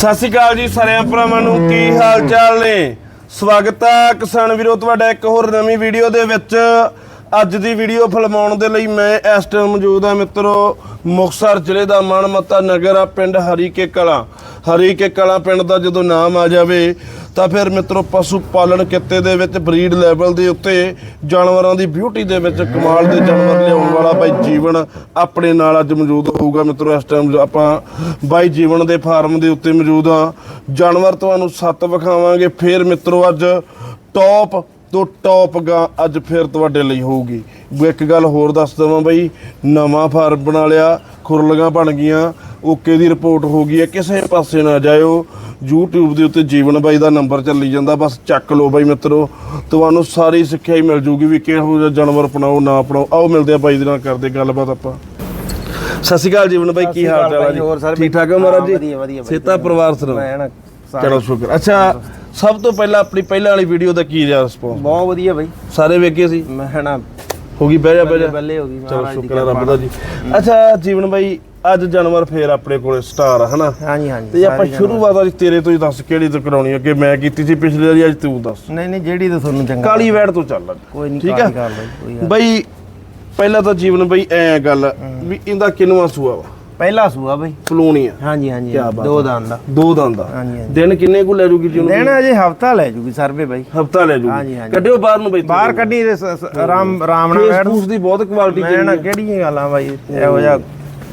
ਸਤਿ ਸ਼੍ਰੀ ਅਕਾਲ ਜੀ ਸਾਰਿਆਂ ਭਰਾਵਾਂ ਨੂੰ, ਕੀ ਹਾਲ ਚਾਲ ਨੇ? ਸਵਾਗਤ ਹੈ ਕਿਸਾਨ ਵੀਰੋ, ਤੁਹਾਡਾ ਇੱਕ ਹੋਰ ਨਵੀਂ ਵੀਡੀਓ ਦੇ ਵਿੱਚ। ਅੱਜ ਦੀ ਵੀਡੀਓ ਫਿਲਮਾਉਣ ਦੇ ਲਈ ਮੈਂ ਇਸ ਟਾਈਮ ਮੌਜੂਦ ਹਾਂ ਮਿੱਤਰੋ, ਮੁਕਤਸਰ ਜ਼ਿਲ੍ਹੇ ਦਾ ਮਨਮੱਤਾ ਨਗਰ ਆ, ਪਿੰਡ ਹਰੀਕੇ ਕਲਾਂ। ਹਰੀਕੇ ਕਲਾ ਪਿੰਡ ਦਾ ਜਦੋਂ ਨਾਮ ਆ ਜਾਵੇ, ਤਾਂ ਫਿਰ ਮਿੱਤਰੋ ਪਸ਼ੂ ਪਾਲਣ ਕਿੱਤੇ ਦੇ ਵਿੱਚ, ਬਰੀਡ ਲੈਵਲ ਦੇ ਉੱਤੇ ਜਾਨਵਰਾਂ ਦੀ ਬਿਊਟੀ ਦੇ ਵਿੱਚ ਕਮਾਲ ਦੇ ਜਾਨਵਰ ਲਿਆਉਣ ਵਾਲਾ ਬਾਈ ਜੀਵਨ ਆਪਣੇ ਨਾਲ ਅੱਜ ਮੌਜੂਦ ਹੋਊਗਾ। ਮਿੱਤਰੋ, ਇਸ ਟਾਈਮ ਆਪਾਂ ਬਾਈ ਜੀਵਨ ਦੇ ਫਾਰਮ ਦੇ ਉੱਤੇ ਮੌਜੂਦ ਆ ਜਾਨਵਰ ਤੁਹਾਨੂੰ ਸੱਤ ਵਿਖਾਵਾਂਗੇ। ਫਿਰ ਮਿੱਤਰੋ, ਅੱਜ ਟੌਪ ਤੋਂ ਟੌਪ ਗਾ ਅੱਜ ਫਿਰ ਤੁਹਾਡੇ ਲਈ ਹੋਊਗੀ। ਇੱਕ ਗੱਲ ਹੋਰ ਦੱਸ ਦਵਾਂ ਬਈ ਨਵਾਂ ਫਾਰਮ ਬਣਾ ਲਿਆ ਖੁਰਲੀਆਂ ਬਣ ਗਈਆਂ ਓਕੇ ਦੀ ਰਿਪੋਰਟ ਹੋ ਗਈ ਹੈ ਕਿਸੇ ਪਾਸੇ ਨਾ ਜਾਇਓ। YouTube ਦੇ ਉੱਤੇ ਜੀਵਨ ਬਾਈ ਦਾ ਨੰਬਰ ਚੱਲੀ ਜਾਂਦਾ ਬਸ ਚੱਕ ਲਓ ਬਾਈ ਮਿੱਤਰੋ। ਤੁਹਾਨੂੰ ਸਾਰੀ ਸਿੱਖਿਆ ਹੀ ਮਿਲ ਜੂਗੀ ਵੀ ਕਿਹੋ ਜਿਹਾ ਜਾਨਵਰ ਅਪਣਾਓ ਨਾ ਅਪਣਾਓ। ਆਓ ਮਿਲਦੇ ਆ ਬਾਈ ਦੇ ਨਾਲ ਕਰਦੇ ਗੱਲਬਾਤ ਆਪਾਂ। ਸਤਿ ਸ਼੍ਰੀ ਅਕਾਲ ਜੀਵਨ ਬਾਈ ਕੀ ਹਾਲ ਚਾਲ ਹੈ ਹੋਰ ਸਰ ਜੀ ਠੀਕ ਠਾਕ ਹੋ ਮਹਾਰਾਜ ਜੀ? ਵਧੀਆ ਵਧੀਆ ਸੇਤਾ ਪਰਿਵਾਰ ਸੁਣਾਓ। ਮੈਂ ਨਾ ਸਾਰੇ- ਚਲੋ ਸ਼ੁਕਰ। ਅੱਛਾ ਸਭ ਤੋਂ ਪਹਿਲਾਂ ਆਪਣੀ ਪਹਿਲਾਂ ਵਾਲੀ ਵੀਡੀਓ ਦਾ ਕੀ ਰਿਹਾ ਰਿਸਪੌਂਸ ਬਹੁਤ ਵਧੀਆ ਬਾਈ। ਸਾਰੇ ਵੇਖੇ ਸੀ? ਮੈਂ ਨਾ ਹੋ ਗਈ ਬਹਿ ਜਾ ਬਹਿ ਜਾ। ਬੱਲੇ ਹੋ ਗਈ ਚਲੋ ਸ਼ੁਕਰ ਹੈ ਰੱਬ ਦਾ ਜੀ। ਅੱਛਾ ਜੀਵਨ ਬਾਈ ਅੱਜ ਜਾਨਵਰ ਫੇਰ ਆਪਣੇ ਕੋਲੇ ਸਟਾਰ ਹਨਾ? ਹਾਂਜੀ ਹਾਂਜੀ ਤੇ ਆਪਾਂ ਸਾਰੇ ਸ਼ੁਰੂਆਤ ਅੱਜ ਤੇਰੇ ਤੋਂ ਹੀ ਦੱਸ ਕਿਹੜੀ ਤੋਂ ਕਰਾਉਣੀ ਅੱਗੇ ਮੈਂ ਕੀਤੀ ਸੀ ਪਿਛਲੇ ਵਾਰੀ ਅੱਜ ਤੂੰ ਦੱਸ। ਨਹੀਂ ਨਹੀਂ ਜਿਹੜੀ ਤਾਂ ਤੁਹਾਨੂੰ ਚੰਗਾ ਕਾਲੀ ਵੈੜ ਤੋਂ ਚੱਲ ਅੱਜ। ਕੋਈ ਨਹੀਂ ਕਾਲੀ ਹੈ ਕਰ ਬਾਈ ਪਹਿਲਾਂ ਤਾਂ ਜੀਵਨ ਬਾਈ ਐ ਗੱਲ ਵੀ ਇਹਦਾ ਕਿੰਨਵਾ ਸੂਆ ਵਾ? ਪਹਿਲਾ ਸੂਆ ਬਾਈ। ਫਲੂਣੀ ਆ। ਹਾਂਜੀ ਹਾਂਜੀ ਕਿਆ ਬਾਤ ਦੋ ਹੈ। ਦਾਨ ਦਾ ਦੋ ਦੰਦ ਦਾ ਹਾਂਜੀ ਹਾਂਜੀ। ਦਿਨ ਕਿੰਨੇ ਕੁ ਲੈ ਜੂਗੀ ਜੀ ਉਹਨੂੰ? ਦੇਣਾ ਅਜੇ ਹਫਤਾ ਲੈ ਜੂਗੀ ਸਰਵੇ ਬਾਈ। ਹਫਤਾ ਲੈ ਹਾਂਜੀ, ਜੂਗੀ। ਹਾਂਜੀ। ਕੱਢਿਓ ਬਾਹਰ ਨੂੰ ਬਾਈ ਬਾਹਰ ਕੱਢੀ ਤੇ ਸ- ਸ- ਨਾਲ ਬੈਠ। ਫੂਸ ਦੀ ਬਹੁਤ ਕੁਆਲਿਟੀ ਮੈਂ ਨਾ ਕਿਹੜੀਆਂ ਗੱਲਾਂ ਬਾਈ ਇਹੋ ਜਿਹਾ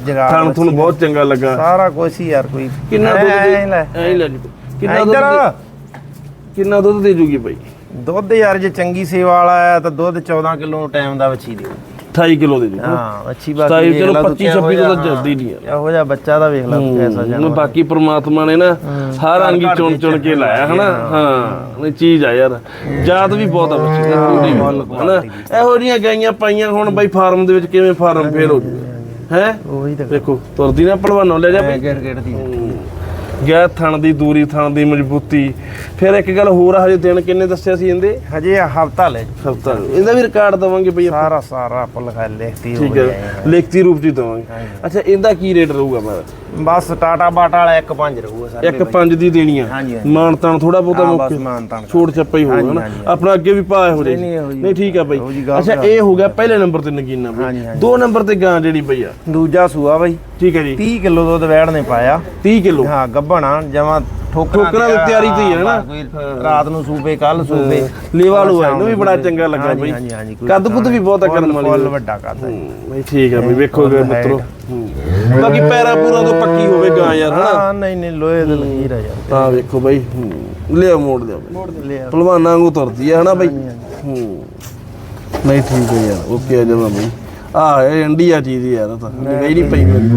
ਜਗਾ ਥਣ ਤੁਹਾਨੂੰ ਬਹੁਤ ਚੰਗਾ ਲੱਗਾ। ਸਾਰਾ ਕੁਝ ਹੀ ਯਾਰ ਕੋਈ ਕਿੰਨਾ ਐਂ- ਦੁੱਧ ਦੇ ਐਂ ਲੈ। ਐਂ ਲੈ ਜੀ। ਕਿੰਨਾ ਦੁੱਧ ਇੱਧਰ ਦੇ- ਕਿੰਨਾ ਦੁੱਧ ਦੇ ਜੂਗੀ ਬਾਈ? ਦੁੱਧ ਯਾਰ ਜੇ ਚੰਗੀ ਸੇਵਾ ਵਾਲਾ ਆਇਆ ਤਾਂ ਦੁੱਧ 14 ਕਿਲੋ ਟਾਈਮ ਦਾ ਵੱਛੀ ਦਿਓ 28 ਕਿਲੋ ਦੇ ਜੂ ਹਾਂ ਅੱਛੀ ਬਾਤ ਚਲੋ 25, 26 ਤੋਂ ਤਾਂ ਜਲਦੀ ਨਹੀਂ ਆ। ਇਹੋ ਜਿਹਾ ਬੱਚਾ ਦਾ ਵੇਖ ਲੈ ਉਹਨੂੰ ਜਾਨਵਰ ਬਾਕੀ ਪ੍ਰਮਾਤਮਾ ਨੇ ਨਾ ਹਰ ਅੰਗੀ ਚੁਣ ਚੁਣ ਕੇ ਲਾਇਆ ਹਨਾ? ਹਾਂ। ਇਹ ਚੀਜ਼ ਆ ਯਾਰ। ਜਾਤ ਵੀ ਬਹੁਤ ਆ ਬੱਚੇ ਦਾ ਹਨਾ? ਇਹੋ ਜਿਹੀਆਂ ਗਾਈਆਂ ਪਾਈਆਂ ਹੁਣ ਬਾਈ ਫਾਰਮ ਦੇ ਵਿੱਚ ਕਿਵੇਂ ਫਾਰਮ ਫੇਲ ਹੋ ਜੂਗਾ ਹੈ ਉਹੀ ਤਾਂ ਦੇਖੋ ਤੁਰਦੀ ਨਾ ਭਲਵਾਨੋਂ ਲੈ ਜਾ ਬਈ। ਗੇੜ ਦੀ ਗਿਆ ਥਣ ਦੀ ਦੂਰੀ ਥਣ ਦੀ ਮਜ਼ਬੂਤੀ। ਫਿਰ ਇੱਕ ਗੱਲ ਹੋਰ ਆ ਹਜੇ ਦਿਨ ਕਿੰਨੇ ਦੱਸਿਆ ਸੀ ਇਹਦੇ? ਹਜੇ ਹਫਤਾ ਲੈ ਹਫਤਾ। ਇਹਦਾ ਵੀ ਰਿਕਾਰਡ ਦਵਾਂਗੇ ਬਈ ਆਪਾਂ। ਸਾਰਾ ਸਾਰਾ ਆਪਾਂ ਲਿਖਾ ਲਿਖਤੀ ਹੋ ਠੀਕ ਗਿਆ ਹੈ ਲਿਖਤੀ ਰੂਪ ਹੀ ਦਵਾਂਗੇ। ਅੱਛਾ ਇਹਦਾ ਕੀ ਰੇਟ ਰਹੂਗਾ ਮੈਂ ਬਸ ਟਾਟਾ ਬਾਟਾ ਵਾਲਾ 1.5 ਰਹੂਗਾ ਸਰ ਇੱਕ ਪੰਜ ਦੀ ਦੇਣੀ ਆ। ਮਾਨ ਤਾਨ ਥੋੜਾ ਬਹੁਤਾ ਮੁੱਕ ਮਾਨ ਤਾਨ ਕਰ। ਛੋੜ ਛੱਪਾ ਹੀ ਹੋਊਗਾ ਨਾ। ਆਪਣਾ ਅੱਗੇ ਵੀ ਪਾ ਹੋ ਜਿਹੀ- ਨਹੀਂ ਠੀਕ ਆ ਬਾਈ। ਅੱਛਾ। ਇਹ ਹੋ ਗਿਆ ਪਹਿਲੇ ਨੰਬਰ ਤੇ ਨਗੀਨਾ ਬਈ। ਦੋ ਨੰਬਰ ਤੇ ਗਾਂ ਜਿਹੜੀ ਪਈ ਆ। ਦੂਜਾ ਸੂਆ ਬਾਈ। ਠੀਕ ਹੈ ਜੀ। 30 ਕਿਲੋ ਦੁੱਧ ਵੈੜ ਨੇ ਪਾਇਆ। 30 ਕਿਲੋ। ਹਾਂ ਗੱਭਣਾ ਜਮਾ ਠੋਕਰਾਂ ਠੋਕਰਾਂ ਦੀ ਤਿਆਰੀ ਤੇ ਹੀ ਹੈ ਨਾ? ਕੋਈ ਰਾਤ ਨੂੰ ਸੂਪੇ ਕੱਲ ਸੂਪੇ। ਲੇਵਾ ਲੂ ਇਹਨੂੰ ਵੀ ਬੜਾ ਚੰਗਾ ਲੱਗਾ ਬਈ। ਹਾਂਜੀ ਹਾਂਜੀ ਕੋਈ ਕੱਦ ਕੁੱਦ ਵੀ ਬਹੁਤ ਆ ਕਰਨ ਵਾਲੀ। ਫੁੱਲ ਵੱਡਾ ਕੱਦ ਹੈ। ਨਹੀਂ ਠੀਕ ਆ ਬਈ ਵੇਖੋਗੇ ਫੁੱਲ ਮਿੱਤਰੋ। ਹੂੰ। ਬਾਕੀ ਪੈਰਾ ਪੂਰਾ ਤੋਂ ਪੱਕੀ ਹੋਵੇ ਗਾਂ ਯਾਰ ਹਨਾ? ਹਾਂ ਨਹੀਂ ਨਹੀਂ ਲੋਹੇ ਦੇ ਲਕੀਰ ਆ ਯਾਰ। ਤਾਂ ਵੇਖੋ ਬਈ ਹੂੰ। ਲਿਆ ਮੋੜ ਲਿਆ ਬਈ। ਲਿਆ। ਪਹਿਲਵਾਨਾਂ ਵਾਂਗੂ ਤੁਰਦੀ ਹੈ ਹਨਾ ਬਈ? ਹੂੰ। ਨਹੀਂ ਠੀਕ ਹੈ ਯਾਰ ਓਕੇ ਆ ਜਮਾ ਬਈ। ਆ ਇਹ ਇੰਡੀਆ ਚੀਜ਼ ਹੀ ਯਾਰ ਤਾਂ। ਨਹੀਂ ਪਈ ਮੇਰੀ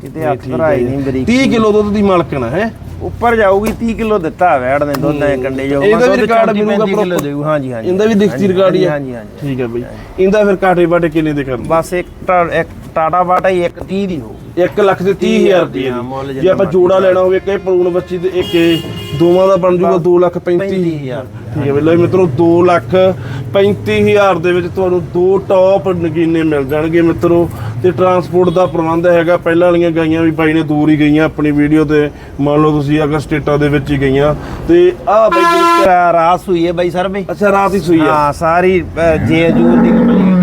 ਕਿਤੇ ਭਰਾਈ ਨਹੀਂ ਬਰੀਕ 30 ਕਿਲੋ ਦੁੱਧ ਦੀ ਮਾਲਕਣਾ ਹੈ? ਉੱਪਰ ਜਾਊਗੀ 30 ਕਿਲੋ ਦਿੱਤਾ ਵੈੜ ਨੇ ਦੁੱਧ ਦੇ ਕੰਡੇ ਜੋ ਇਹਦਾ ਵੀ ਰਿਕਾਰਡ ਮਿਲੂਗਾ? ਦੇਊ। ਹਾਂਜੀ ਹਾਂਜੀ ਇਹਦਾ ਵੀ ਦਿਖਤੀ ਰਿਕਾਰਡ ਹੀ ਹੈ ਹਾਂਜੀ ਹਾਂਜੀ ਠੀਕ ਹੈ ਬਈ। ਇਹਦਾ ਫਿਰ ਕਾਟੇ ਬਾਟੇ ਕਿੰਨੇ ਦੇ ਕਰਨ ਬਸ ਇੱਕ ਇੱਕ ਟਾਟਾ ਬਾਟਾ ਹੀ ਇੱਕ 30 ਦੀ ਹੋਊ 1 ਲੱਖ ਦੇ 30000 ਰੁਪਏ ਹਾਂ, ਮੁੱਲ ਦੀ ਜੇ ਆਪਾਂ ਜੋੜਾ ਲੈਣਾ ਹੋਵੇ ਕਿ ਪਲੂਣ ਬੱਚੀ ਤੇ ਇੱਕ ਇਹ ਦੋਵਾਂ ਦਾ ਬਣ ਜੂਗਾ 2 ਲੱਖ 35000 ਹਜ਼ਾਰ। ਠੀਕ ਹੈ ਬਈ ਲਓ ਮਿੱਤਰੋ 2 ਲੱਖ 35000 ਦੇ ਵਿੱਚ ਤੁਹਾਨੂੰ ਦੋ ਟੌਪ ਨਗੀਨੇ ਮਿਲ ਜਾਣਗੇ ਮਿੱਤਰੋ। ਤੇ ਟਰਾਂਸਪੋਰਟ ਦਾ ਪ੍ਰਬੰਧ ਹੈਗਾ ਪਹਿਲਾਂ ਵਾਲੀਆਂ ਗਾਈਆਂ ਵੀ ਬਾਈ ਨੇ ਦੂਰ ਹੀ ਗਈਆਂ ਆਪਣੀ ਵੀਡੀਓ ਤੇ। ਮੰਨ ਲਓ ਤੁਸੀਂ ਅਗਰ ਸਟੇਟਾਂ ਦੇ ਵਿੱਚ ਹੀ ਗਈਆਂ। ਤੇ ਆਹ ਬਾਈ ਰਾਸ ਹੋਈ ਹੈ ਬਾਈ ਸਰ ਬਈ ਅੱਛਾ ਰਾਤ ਹੀ ਸੂਈ ਆ। ਹਾਂ ਸਾਰੀ ਜੇ ਜੂਰ ਦੀ ਓਕੇ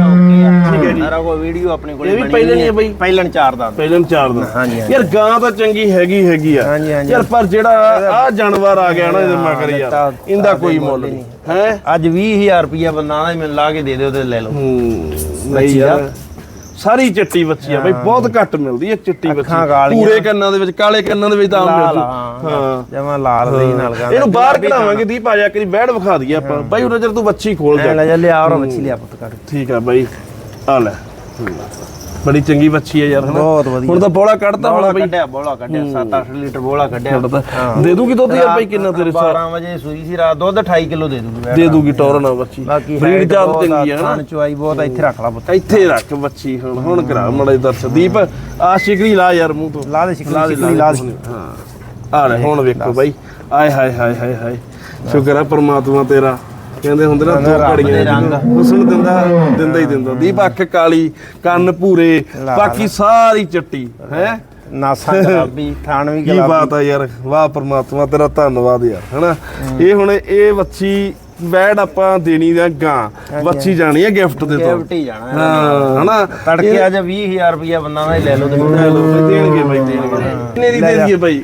ਜੀ। ਸਾਰਾ ਕੋਈ ਵੀਡੀਓ ਆਪਣੇ ਕੋਲ ਇਹ ਵੀ ਪਹਿਲਾਂ ਨਹੀਂ ਹੈ ਬਾਈ? ਪਹਿਲਣ ਚਾਰ ਦਾ। ਪਹਿਲਾਂ ਚਾਰ ਦਾ। ਹਾਂਜੀ, ਹਾਂਜੀ। ਯਾਰ ਗਾਂ ਤਾਂ ਚੰਗੀ ਹੈਗੀ ਹੈਗੀ ਆ। ਹਾਂਜੀ, ਹਾਂਜੀ। ਯਾਰ ਪਰ ਜਿਹੜਾ ਆ ਜਾਨਵਰ ਆ ਗਿਆ ਨਾ ਇਹਦੇ ਮਗਰ ਯਾਰ ਤਾਂ- ਇਹਦਾ ਕੋਈ ਤਾਂ ਮੁੱਲ ਮੁੱਲ ਨਹੀਂ। ਹੈ? ਅੱਜ 20000 ਰੁਪਿਆ ਬੰਦਾ ਨਾ ਮੈਨੂੰ ਲਾ ਕੇ ਦੇ ਦਿਓ ਤੇ ਲੈ ਲਓ। ਹੂੰ ਨਹੀਂ ਬੱਚੀ ਯਾਰ। ਸਾਰੀ ਚਿੱਟੀ ਬੱਚੀ ਆ ਬਈ ਬਹੁਤ ਘੱਟ ਮਿਲਦੀ ਹੈ ਚਿੱਟੀ ਬੱਚੀ। ਅੱਖਾਂ ਕਾਲੀਆਂ। ਪੂਰੇ ਕੰਨਾਂ ਦੇ ਵਿੱਚ ਕਾਲੇ ਕੰਨਾਂ ਦੇ ਵਿੱਚ ਤਾਂ ਆਮ ਮਿਲ ਲਾਲ ਜੂ ਹਾਂ ਹਾਂ। ਜਮਾ ਲਾਲ ਰਹੀ ਨਾਲ ਗਾ ਇਹਨੂੰ ਬਾਹਰ ਕਢਾਵਾਂਗੇ ਦੀਪ ਆ ਜਾ ਕੇ ਬੈਠ ਵਿਖਾ ਦਈਏ ਆਪਾਂ। ਬਾਈ ਉਹ ਨਜ਼ਰ ਤੂੰ ਬੱਚੀ ਖੋਲ ਜਾ। ਲੈ ਜਾ ਲਿਆ ਔਰ ਮੱਛੀ ਲਿਆ ਪੁੱਤ ਕੱਢ। ਠੀਕ ਆ ਬਾਈ। ਆ ਲੈ। ਬੜੀ ਚੰਗੀ ਬੱਚੀ ਹੈ ਯਾਰ ਹਨਾ? ਬਹੁਤ ਵਧੀਆ। ਹੁਣ ਤਾਂ ਬੋਲਾ ਕੱਢਤਾ ਬੋਲਾ ਹੋਣਾ ਬਈ। ਕੱਢਿਆ ਬੋਲਾ ਕੱਢਿਆ 7-8 ਲੀਟਰ ਬੋਲਾ ਕੱਢਿਆ। ਕੱਢਤਾ ਦੇ ਦੂਗੀ ਦੁੱਧ ਯਾਰ ਬਾਈ ਕਿੰਨਾ ਤੇਰੇ ਸਾਹ 12 ਵਜੇ ਸੂਈ ਸੀ ਰਾਤ ਦੁੱਧ 28 ਕਿਲੋ ਦੇ ਦੂਗੀ ਦੇ ਦੂਗੀ ਟੌਰਨ ਬੱਚੀ ਬਾਕੀ ਬਰੀਡ ਜਾਤ ਚੰਗੀ ਆ ਹਨਾ? ਚੁਆਈ ਬਹੁਤ ਆ, ਇੱਥੇ ਰੱਖ ਲਾ ਪੁੱਤ। ਇੱਥੇ ਰੱਖ ਬੱਚੀ ਹੁਣ ਹੁਣ ਕਰਾ ਮੜਾ ਦਰਸ਼ ਦੀਪ ਆ ਸ਼ਿਕਰੀ ਲਾ ਯਾਰ ਮੂੰਹ ਤੋਂ। ਲਾ ਦੇ ਦੇ, ਸ਼ਿਕਲੀ ਲਾ ਦੇ। ਹਾਂ। ਆ ਲੈ ਹੁਣ ਵੇਖੋ ਬਾਈ। ਆਏ ਹਾਏ ਹਾਏ ਹਾਏ ਹਾਏ। ਸ਼ੁਕਰ ਹੈ ਪ੍ਰਮਾਤਮਾ ਤੇਰਾ। ਕਹਿੰਦੇ ਹੁੰਦੇ ਨਾ ਦੋ ਘੜੀਆਂ। ਹੁਸਨ ਦਿੰਦਾ ਦਿੰਦਾ ਹੀ ਦਿੰਦਾ। ਦੀਪ ਅੱਖ ਕਾਲੀ ਕੰਨ ਭੂਰੇ ਬਾਕੀ ਸਾਰੀ ਚੱਟੀ ਹੈ? ਨਾਸਾ ਗੁਲਾਬੀ ਥਾਣ ਵੀ ਕੀ ਗੁਲਾਬੀ ਬਾਤ ਆ ਯਾਰ। ਵਾਹ ਪ੍ਰਮਾਤਮਾ ਤੇਰਾ ਧੰਨਵਾਦ ਯਾਰ ਹਨਾ? ਇਹ ਹੁਣ ਇਹ ਵੱਛੀ ਵੈੜ ਆਪਾਂ ਦੇਣੀ ਦਾ ਗਾਂ। ਵੱਛੀ ਜਾਣੀ ਹੈ ਗਿਫਟ ਦੇ ਤੋਂ। ਗਿਫਟ ਹੀ ਜਾਣਾ। ਹੈ। ਹਨਾ? ਤੜਕੇ ਅੱਜ 20000 ਰੁਪਇਆ ਬੰਦਾ ਦਾ ਹੀ ਲੈ ਲਓ ਤੇ ਲੈ ਲਓ ਦੇਣਗੇ। ਬਾਈ ਦੇਣਗੇ। ਕਿੰਨੇ ਦੀ ਦੇ ਦਈਏ ਬਾਈ?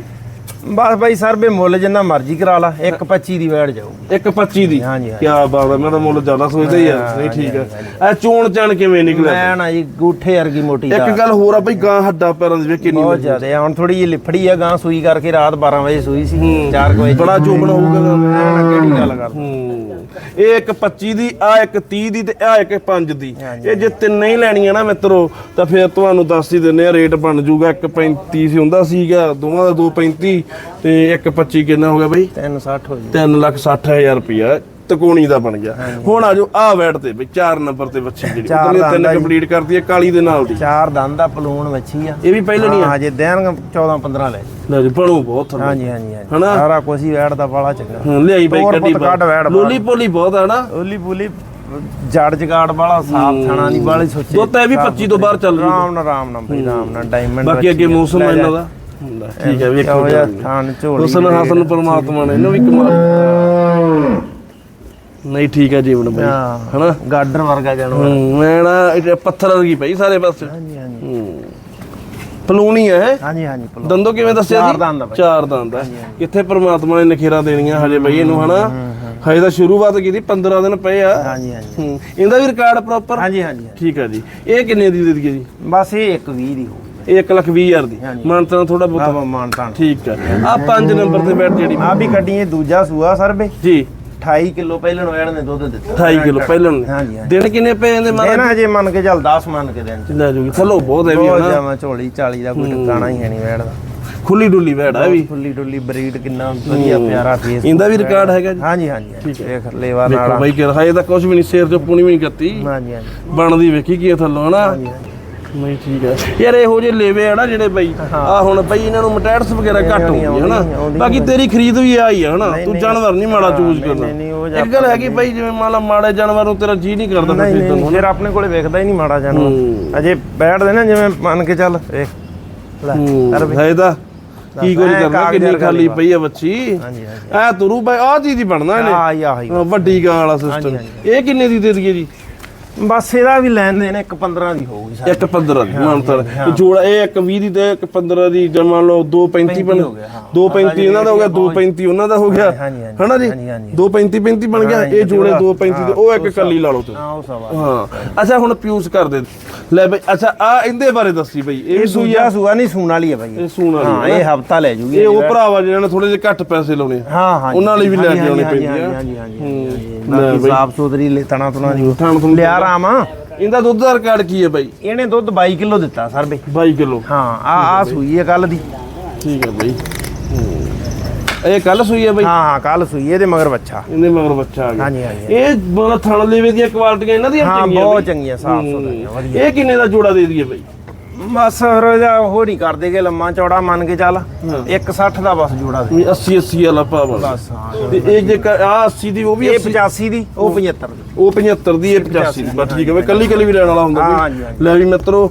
ਬਸ ਬਾਈ ਸਰਬੇ ਮੁੱਲ ਜਿੰਨਾ ਮਰਜ਼ੀ ਕਰਾ ਲਾ 125 ਦੀ ਵੈੜ ਜਾਊਗੀ। ਇੱਕ 25 ਦੀ? ਹਾਂਜੀ, ਕੀ ਬਾਤ ਹੈ ਮੈਂ ਤਾਂ ਮੁੱਲ ਜ਼ਿਆਦਾ ਸੋਚਦਾ ਹੀ ਯਾਰ ਨਹੀਂ ਠੀਕ ਹੈ ਇਹ ਚੋਣ ਚਣ ਕਿਵੇਂ ਨਿਕਲਿਆ? ਮੈਂ ਨਾ ਜੀ ਗੂਠੇ ਵਰਗੀ ਮੋਟੀ ਇੱਕ ਗੱਲ ਹੋਰ ਆ ਬਈ ਗਾਂ ਹੱਡਾ ਪੈਰਾਂ ਦੇ ਵਿੱਚ ਕਿੰਨੀ ਬਹੁਤ ਜ਼ਿਆਦਾ ਆ। ਹੁਣ ਥੋੜੀ ਜਿਹੀ ਲਿਫੜੀ ਆ ਗਾਂ ਸੂਈ ਕਰਕੇ ਰਾਤ 12 ਵਜੇ ਸੂਈ ਸੀ। 4 ਵਜੇ ਬੜਾ ਜੋਬਨ ਹੋਊਗਾ। ਗਾਂ ਦਾ। ਮੈਂ ਨਾ ਕਿਹੜੀ ਗੱਲ ਕਰ ਹੂੰ। ਇਹ ਇੱਕ 25 ਦੀ ਆ ਇੱਕ 30 ਦੀ ਤੇ ਆ ਇੱਕ 5 ਦੀ। ਇਹ ਜੇ ਤਿੰਨੇ ਹੀ ਲੈਣੀਆਂ ਨਾ ਮਿੱਤਰੋ ਤਾਂ ਫਿਰ ਤੁਹਾਨੂੰ ਦੱਸ ਹੀ ਦਿੰਨੇ ਆ ਰੇਟ ਬਣ ਜਾਊਗਾ। ਇੱਕ 35 ਸੀ ਹੁੰਦਾ ਸੀਗਾ ਦੋਵਾਂ ਦਾ 235 ਤੇ ਇੱਕ 25 ਕਿੰਨਾ ਹੋ ਗਿਆ ਬਈ? 360 ਹੋ ਜੀ 3 ਲੱਖ 60 ਹਜ਼ਾਰ ਰੁਪਿਆ ਤਕੋਣੀ ਦਾ ਬਣ ਗਿਆ। ਹੁਣ ਆਜੋ ਆ ਵੈਟ ਤੇ ਬਈ 4 ਨੰਬਰ ਤੇ ਬੱਚੀ ਜਿਹੜੀ। ਤਿੰਨ ਜੀ। ਕੰਪਲੀਟ ਕਰਦੀ ਹੈ ਕਾਲੀ ਦੇ ਨਾਲ ਦੀ। ਚਾਰ ਦੰਦ ਆ ਪਲੂਣ ਵੱਛੀ ਆ। ਇਹ ਵੀ ਪਹਿਲਾਂ ਨਹੀਂ ਆ? ਹਾਂ ਹਜੇ ਦੇਣਗੇ 14 15 ਲੈ। ਜੀ ਲੈ ਜੀ ਬਣੂ ਬਹੁਤ ਥੱਲੇ। ਹਾਂਜੀ ਹਾਂਜੀ ਹਨਾ? ਸਾਰਾ ਕੁਝ ਹੀ ਵੈੜ ਦਾ ਬਾਲਾ ਚੰਗਾ ਲਿਆਈ ਬਈ ਬਾਹਰ। ਲੋਲੀ ਪੋਲੀ ਬਹੁਤ ਆ ਨਾ ਓਲੀ ਬੁਲੀ ਜੜ ਜਗਾੜ ਵਾਲਾ ਸਾਫ਼ ਥਣਾ ਨਹੀਂ ਵਾਲੀ ਸੋਚੇ। ਦੁੱਧ ਇਹ ਵੀ 25 ਤੋਂ ਬਾਹਰ ਚੱਲ ਰਹੀ ਰਾਮ ਨਾਲ ਰਾਮ ਨਾਲ ਬਈ ਰਾਮ ਨਾਲ ਡਾਇਮੰਡ ਬਾਕੀ ਅੱਗੇ ਮੌਸਮ ਇਹਨਾਂ ਦਾ। ਹੁੰਦਾ। ਠੀਕ ਹੈ ਵੇਖੋ ਕਿਹੋ ਜਿਹਾ ਥਾਨ ਝੋਲੀ ਹੁਸਨ ਹਾਸਨ ਪਰਮਾਤਮਾ ਨੇ ਇਹਨੂੰ ਵੀ ਕਮਾਲ ਨਹੀਂ ਠੀਕ ਹੈ ਜੀਵਨ ਬਈ ਹਾਂ ਹਨਾ? ਗਾਰਡਨ ਵਰਗਾ ਜਾਨਵਰ ਹੂੰ, ਮੈਂ ਨਾ ਇਹ ਪੱਥਰ ਵਰਗੀ ਪਈ ਸਾਰੇ ਪਾਸੇ। ਹਾਂਜੀ ਹਾਂਜੀ। ਹੂੰ। ਪਲੂਣੀ ਹੈ ਇਹ? ਹਾਂਜੀ ਹਾਂਜੀ ਪਲੋ ਦੰਦੋ ਕਿਵੇਂ ਦੱਸਿਆ ਚਾਰ ਦੰਦ ਆ ਬਾਈ। ਚਾਰ ਦੰਦ ਹੈ ਕਿੱਥੇ ਪਰਮਾਤਮਾ ਨੇ ਨਖੇਰਾ ਦੇਣੀਆਂ ਹਜੇ ਬਈ ਇਹਨੂੰ ਹਨਾ? ਹਜੇ ਤਾਂ ਸ਼ੁਰੂਆਤ ਕੀਤੀ 15 ਦਿਨ ਪਏ ਆ। ਹਾਂਜੀ ਹਾਂਜੀ। ਹੂੰ। ਇਹਦਾ ਵੀ ਰਿਕਾਰਡ ਪ੍ਰੋਪਰ ਹਾਂਜੀ ਹਾਂਜੀ ਠੀਕ ਹੈ ਜੀ। ਇਹ ਕਿੰਨੇ ਦੀ ਦੇ ਦਈਏ ਜੀ? ਬਸ ਇਹ ਇੱਕ 20 ਦੀ ਹੋਊਗੀ ਇਹ 1 ਲੱਖ 20 ਹਜ਼ਾਰ ਦੀ। ਹਾਂਜੀ। ਮਾਨਤਾ ਥੋੜਾ ਬਹੁਤ। ਆਹ ਮਾਨ ਤਾਂ ਠੀਕ ਹੈ ਆ 5 ਨੰਬਰ ਤੇ ਬੈਠ ਜਿਹੜੀ। ਆ ਵੀ ਕੱਢੀ ਇਹ ਦੂਜਾ ਸੂਆ ਸਰਬੇ ਜੀ। 28 ਕਿਲੋ ਪਹਿਲਾਂ ਵੈੜ ਨੇ ਦੁੱਧ ਦਿੱਤਾ। 28 ਕਿਲੋ ਪਹਿਲਾਂ ਨੇ। ਹਾਂਜੀ ਹਾਂਜੀ। ਦਿਨ ਕਿੰਨੇ ਪਏ ਮਾਰਾ ਇਹ ਨਾ ਹਜੇ ਮੰਨ ਕੇ ਚੱਲ 10 ਮੰਨ ਕੇ ਦੇਣ। ਚ ਲੈ ਜੂਗੀ। ਥੱਲੋ ਬਹੁਤ ਹੈਵੀ ਬਹੁਤ ਹੈ ਨਾ ਜਾਵਾਂ ਝੋਲੀ 40 ਦਾ ਕੋਈ ਟਿਕਾਣਾ ਹੀ ਹੈ ਨਹੀਂ ਵੈੜ ਦਾ। ਖੁੱਲੀ ਡੁੱਲੀ ਵੈੜ ਹੈ ਵੀ। ਫੁੱਲੀ ਡੁੱਲੀ ਬਰੀਡ ਕਿੰਨਾ ਵਧੀਆ ਪਿਆਰਾ ਫੇਸ ਇਹਦਾ ਵੀ ਰਿਕਾਰਡ ਹੈਗਾ ਜੀ। ਹਾਂਜੀ ਹਾਂਜੀ ਹਾਂਜੀ। ਵੇਖ ਲੇਵਾ ਦੇਖੋ ਨਾਲ। ਬਾਈ ਕਿ ਹਜੇ ਤਾਂ ਕੁਝ ਵੀ ਨਹੀਂ ਸਿਰ ਚ ਪੂਣੀ ਵੀ ਨਹੀਂ ਕੱਤੀ। ਹਾਂਜੀ ਹਾਂਜੀ। ਬਣਦੀ ਵੇਖੀ ਕੀ ਥੱਲੋਂ ਹਨਾ। ਨਹੀਂ ਠੀਕ ਹੈ ਯਾਰ ਇਹੋ ਜਿਹੇ ਲੇਵੇ ਆ ਨਾ ਜਿਹੜੇ ਬਈ ਆ ਹੁਣ ਬਈ ਇਹਨਾਂ ਨੂੰ ਮਟੈਟਸ ਵਗੈਰਾ ਘੱਟ ਆਉਂਦੀ- ਹੋਊਗੀ ਹਨਾ। ਆਉਂਦੀ- ਆਉਂਦੀ ਬਾਕੀ ਤੇਰੀ ਖਰੀਦ ਵੀ ਆਈ ਹੈ ਹਨਾ ਨਹੀਂ, ਤੂੰ ਨਹੀਂ। ਜਾਨਵਰ ਨਹੀਂ ਮਾੜਾ ਚੂਜ਼ ਨਹੀਂ, ਕਰਨਾ। ਨਹੀਂ, ਨਹੀਂ, ਉਹ ਇੱਕ ਗੱਲ ਹੈਗੀ ਬਈ ਜਿਵੇਂ ਮੰਨ ਲਾ ਮਾੜੇ ਜਾਨਵਰ ਨੂੰ ਤੇਰਾ ਜੀ ਨਹੀਂ ਕਰਦਾ ਫਿਰ ਨਹੀਂ ਖਰੀਦਣ ਨਹੀਂ ਨੂੰ ਫਿਰ ਆਪਣੇ ਕੋਲੇ ਵੇਖਦਾ ਹੀ ਨਹੀਂ ਮਾੜਾ ਹੂੰ। ਜਾਨਵਰ ਅਜੇ ਬੈਠਦੇ ਨਾ ਜਿਵੇਂ ਮੰਨ ਕੇ ਚੱਲ ਵੇਖ ਲੈ ਕਰ ਹੂੰ ਹੈ ਤਾਂ ਕੀ ਕੁਝ ਐਂ ਕਰਨਾ ਕਾਗਜ਼ ਕਿੰਨੀ ਵਰਗਾ ਖਾਲੀ ਲੇਵਾ। ਪਈ ਆ ਬੱਚੀ। ਹਾਂਜੀ ਹਾਂਜੀ। ਐ ਤੁਰੂ ਬਈ ਆ ਚੀਜ਼ ਹੀ ਬਣਨਾ ਇਹਨੇ। ਵੱਡੀ ਗਾਂ ਵਾਲਾ ਸਿਸਟਮ ਇਹ ਕਿੰਨੇ ਦੀ ਦੇ ਦਈਏ ਜੀ? ਬਸ ਇਹਦਾ ਵੀ ਲੈਣ ਦੇਣ ਇੱਕ 15 ਦੀ ਹੋਊਗੀ ਸਾਡੀ। ਇੱਕ 15 ਦੀ ਮੰਨਤਰ ਜੋੜਾ ਇਹ ਇੱਕ 20 ਦੀ ਤੇ ਇੱਕ 15 ਦੀ ਜੇ ਮੰਨ ਲਓ 235 ਬਣ ਹੋ ਗਿਆ, ਹਾਂ। 235 ਇਹਨਾਂ ਦਾ ਹੋ ਗਿਆ 235 ਉਹਨਾਂ ਦਾ ਹੋ ਗਿਆ। ਹਨਾ ਜੀ? ਹਾਂਜੀ, ਹਾਂਜੀ। 235 35 ਬਣ ਗਿਆ ਇਹ ਜੋੜੇ 235 ਦੇ ਉਹ ਇੱਕ ਕੱਲੀ ਲਾ ਲਓ ਤੁਸੀਂ। ਹਾਂ। ਅੱਛਾ ਹੁਣ ਪਿਊਸ ਕਰ ਦੇ। ਲੈ ਬਈ ਅੱਛਾ ਆ ਇਹਦੇ ਬਾਰੇ ਦੱਸੀ ਬਈ ਇਹ ਇਹ ਸੂਆ ਸੂਆ ਨਹੀਂ ਸੂਣ ਵਾਲੀ ਹੈ ਬਾਈ। ਇਹ ਸੂਣ ਵਾਲੀ ਹਾਂ ਇਹ ਹਫਤਾ ਲੈ ਜੂਗੀ ਇਹ ਉਹ ਭਰਾਵਾ ਜਿਹਨਾਂ ਨੇ ਥੋੜੇ ਜਿਹੇ ਘੱਟ ਪੈਸੇ ਲਾਉਣੇ ਆ। ਹਾਂ ਹਾਂ ਉਹਨਾਂ ਲਈ ਵੀ ਲੈ ਕੇ ਆਉਣੀ ਪੈਂਦੀ ਆ। ਹਾਂਜੀ ਹਾਂਜੀ ਹੂੰ। ਹਾਂਜੀ ਬਾਕੀ ਸਾਫ਼ ਸੁਥਰੀ ਲੈ ਤਣਾ ਤੁਣਾ ਦੀ ਥਣ ਥਣ ਲਿਆ ਰਾਮਾ ਇਹਦਾ ਦੁੱਧ ਦਾ ਰਿਕਾਰਡ ਕੀ ਹੈ ਬਾਈ? ਇਹਨੇ ਦੁੱਧ 22 ਕਿਲੋ ਦਿੱਤਾ ਸਰ ਬਈ। 22 ਕਿਲੋ। ਹਾਂ ਆ ਆ ਸੂਈ ਹੈ ਕੱਲ ਦੀ। ਠੀਕ ਹੈ ਬਾਈ। ਇਹ ਕੱਲ ਸੂਈ ਹੈ ਬਾਈ? ਹਾਂ ਹਾਂ ਕੱਲ ਸੂਈ ਇਹਦੇ ਮਗਰ ਬੱਚਾ। ਇਹਦੇ ਮਗਰ ਬੱਚਾ ਆ ਗਿਆ। ਹਾਂਜੀ ਹਾਂਜੀ। ਇਹ ਮਤਲਬ ਥਣ ਲੇਵੇ ਦੀਆਂ ਕੁਆਲਟੀਆਂ ਇਹਨਾਂ ਦੀਆਂ ਹਾਂ ਬਹੁਤ। ਚੰਗੀਆਂ ਸਾਫ਼ ਸੁਥਰੀਆਂ ਵਧੀਆ। ਇਹ ਕਿੰਨੇ ਦਾ ਜੋੜਾ ਦੇ ਦਈਏ ਬਾਈ? ਬਸ ਫਿਰ ਇਹਦਾ ਉਹ ਨਹੀਂ ਕਰਦੇ ਕਿ ਲੰਮਾ ਚੌੜਾ ਮੰਨ ਕੇ ਚੱਲ। 160 ਦਾ ਬਸ ਜੋੜਾ ਦੇ। ਵੀ 80 80 ਵਾਲਾ ਭਾਵ। ਬਸ ਹਾਂ ਤੇ ਇਹ ਜੇ ਆ 80 ਦੀ ਉਹ ਵੀ ਇਹ 80 85 ਦੀ ਉਹ 75 ਦੀ। ਉਹ 75 ਦੀ ਇਹ 85 ਦੀ। ਬਸ ਠੀਕ ਹੈ ਕੱਲੀ ਕੱਲੀ ਵੀ ਲੈਣ ਵਾਲਾ ਹੁੰਦਾ। ਲੈ ਵੀ ਮਿੱਤਰੋ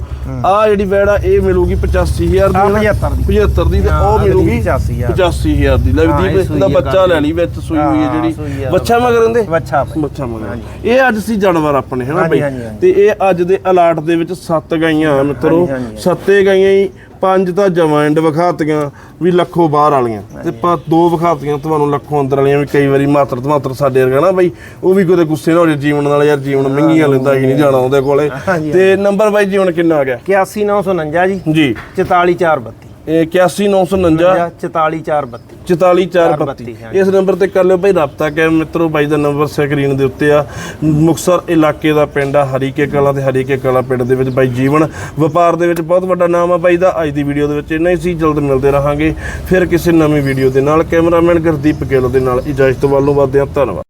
ਆ ਜਿਹੜੀ ਵੈੜ ਆ ਇਹ ਮਿਲੂਗੀ 85000 ਦੀ ਆਹ ਨਾ। 75 ਦੀ। 75 ਦੀ ਤੇ ਉਹ ਮਿਲੂਗੀ 85,000 85000 ਦੀ। ਲੈ ਵੀ ਦੀਪ ਦਾ ਬੱਚਾ। ਲੈ ਲਈ ਵਿੱਚ ਸੂਈ ਹੋਈ ਹੈ ਜਿਹੜੀ। ਬੱਚਾ ਮਗਰ ਇਹਦੇ ਬੱਚਾ ਬੱਚਾ ਮਗਰ। ਇਹ ਅੱਜ ਸੀ ਜਾਨਵਰ ਆਪਣੇ ਹਨਾ ਬਈ। ਤੇ ਇਹ ਅੱਜ ਦੇ ਅਲਾਟ ਦੇ ਵਿੱਚ ਸੱਤ ਗਾਈਆਂ ਮਿੱਤਰੋ। ਸੱਤੇ ਗਾਈਆਂ ਹੀ ਪੰਜ ਤਾਂ ਜਮਾਇੰਡ ਵਿਖਾਤੀਆਂ ਵੀ ਲੱਖੋਂ ਬਾਹਰ ਵਾਲੀਆਂ। ਤੇ ਪਾ ਦੋ ਵਿਖਾਤੀਆਂ ਤੁਹਾਨੂੰ ਲੱਖੋਂ ਅੰਦਰ ਵਾਲੀਆਂ ਵੀ ਕਈ ਵਾਰੀ ਮਾਤਰ ਮਾਤਰ ਸਾਡੇ ਵਰਗਾ ਨਾ ਬਈ ਉਹ ਵੀ ਕਿਤੇ ਗੁੱਸੇ ਨਾ ਹੋ ਜੇ ਜੀਵਨ ਨਾਲ ਯਾਰ ਜੀਵਨ ਮਹਿੰਗੀਆਂ ਲੈਂਦਾ ਹੀ ਨਹੀਂ ਜਾਣਾ ਉਹਦੇ ਕੋਲੇ। ਤੇ ਨੰਬਰ ਬਾਈ ਜੀਵਨ ਕਿੰਨਾ ਆ ਗਿਆ? 81949 ਜੀ। ਜੀ। 44432 ਇਹ 81949 44432 44432 ਇਸ ਨੰਬਰ ਤੇ ਕਰ ਲਿਓ ਭਾਈ ਰਾਬਤਾ ਕਰ ਮਿੱਤਰੋ ਬਾਈ ਦਾ ਨੰਬਰ ਸਕਰੀਨ ਦੇ ਉੱਤੇ ਆ। ਮੁਕਸਰ ਇਲਾਕੇ ਦਾ ਪਿੰਡ ਆ ਹਰੀਕੇ ਕਲਾਂ ਤੇ ਹਰੀਕੇ ਕਲਾਂ ਪਿੰਡ ਦੇ ਵਿੱਚ ਬਾਈ ਜੀਵਨ। ਵਪਾਰ ਦੇ ਵਿੱਚ ਬਹੁਤ ਵੱਡਾ ਨਾਮ ਆ ਬਾਈ ਦਾ। ਅੱਜ ਦੀ ਵੀਡੀਓ ਦੇ ਵਿੱਚ ਇੰਨਾ ਹੀ ਸੀ। ਜਲਦ ਮਿਲਦੇ ਰਹਾਂਗੇ। ਫਿਰ ਕਿਸੇ ਨਵੀਂ ਵੀਡੀਓ ਦੇ ਨਾਲ। ਕੈਮਰਾਮੈਨ ਗੁਰਦੀਪ ਗਿੱਲ ਦੇ ਨਾਲ। ਇਜਾਜ਼ਤ ਵੱਲੋਂ ਵੱਧਦੇ ਹਾਂ। ਧੰਨਵਾਦ।